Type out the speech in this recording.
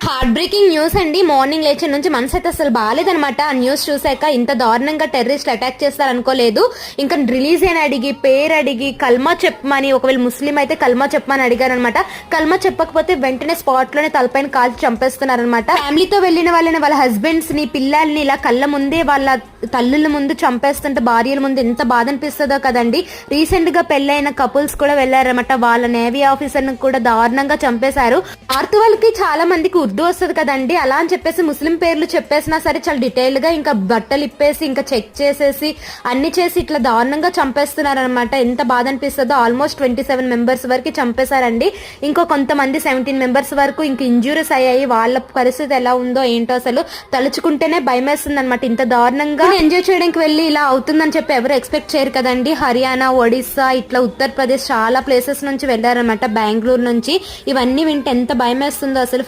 Heart breaking news అండి. Morning లేచిన నుంచి మనసు అయితే అసలు బాగాలేదనమాట ఆ న్యూస్ చూసాక ఇంత దారుణంగా టెర్రరిస్ట్ అటాక్ చేస్తారనుకోలేదు. ఇంకా రిలీజ్ అయిన అడిగి పేరు అడిగి కల్మా చెప్పమని ఒకవేళ ముస్లిం అయితే కల్మా చెప్పమని అడిగారనమాట కల్మా చెప్పకపోతే వెంటనే స్పాట్లోనే తలపైన కాల్చి చంపేస్తున్నారనమాట ఫ్యామిలీతో వెళ్ళిన వాళ్ళని వాళ్ళ హస్బెండ్స్ని పిల్లల్ని ఇలా కళ్ళ ముందే వాళ్ళ తల్లుల ముందు చంపేస్తుంటే భార్యల ముందు ఎంత బాధ అనిపిస్తుందో కదండి. రీసెంట్గా పెళ్ళైన కపుల్స్ కూడా వెళ్ళారనమాట వాళ్ళ నేవీ ఆఫీసర్ని కూడా దారుణంగా చంపేశారు. ఆర్త్ వాళ్ళకి చాలా మంది మీకు ఉర్దూ వస్తుంది కదండి అలా అని చెప్పేసి ముస్లిం పేర్లు చెప్పేసినా సరే చాలా డీటెయిల్గా ఇంకా బట్టలు ఇప్పేసి ఇంకా చెక్ చేసేసి అన్ని చేసి ఇట్లా దారుణంగా చంపేస్తున్నారనమాట ఎంత బాధ అనిపిస్తుందో ఆల్మోస్ట్ ట్వంటీ సెవెన్ మెంబర్స్ వరకు చంపేశారండి. ఇంకో కొంతమంది సెవెంటీన్ మెంబర్స్ వరకు ఇంక ఇంజూరీస్ అయ్యాయి. వాళ్ళ పరిస్థితి ఎలా ఉందో ఏంటో అసలు తలుచుకుంటేనే భయం వేస్తుంది అనమాట ఇంత దారుణంగా ఎంజాయ్ చేయడానికి వెళ్ళి ఇలా అవుతుందని చెప్పి ఎవరు ఎక్స్పెక్ట్ చేయరు కదండి. హర్యానా ఒడిస్సా ఇట్లా ఉత్తరప్రదేశ్ చాలా ప్లేసెస్ నుంచి వెళ్ళారనమాట బెంగళూరు నుంచి. ఇవన్నీ వింటే ఎంత భయం వేస్తుందో అసలు.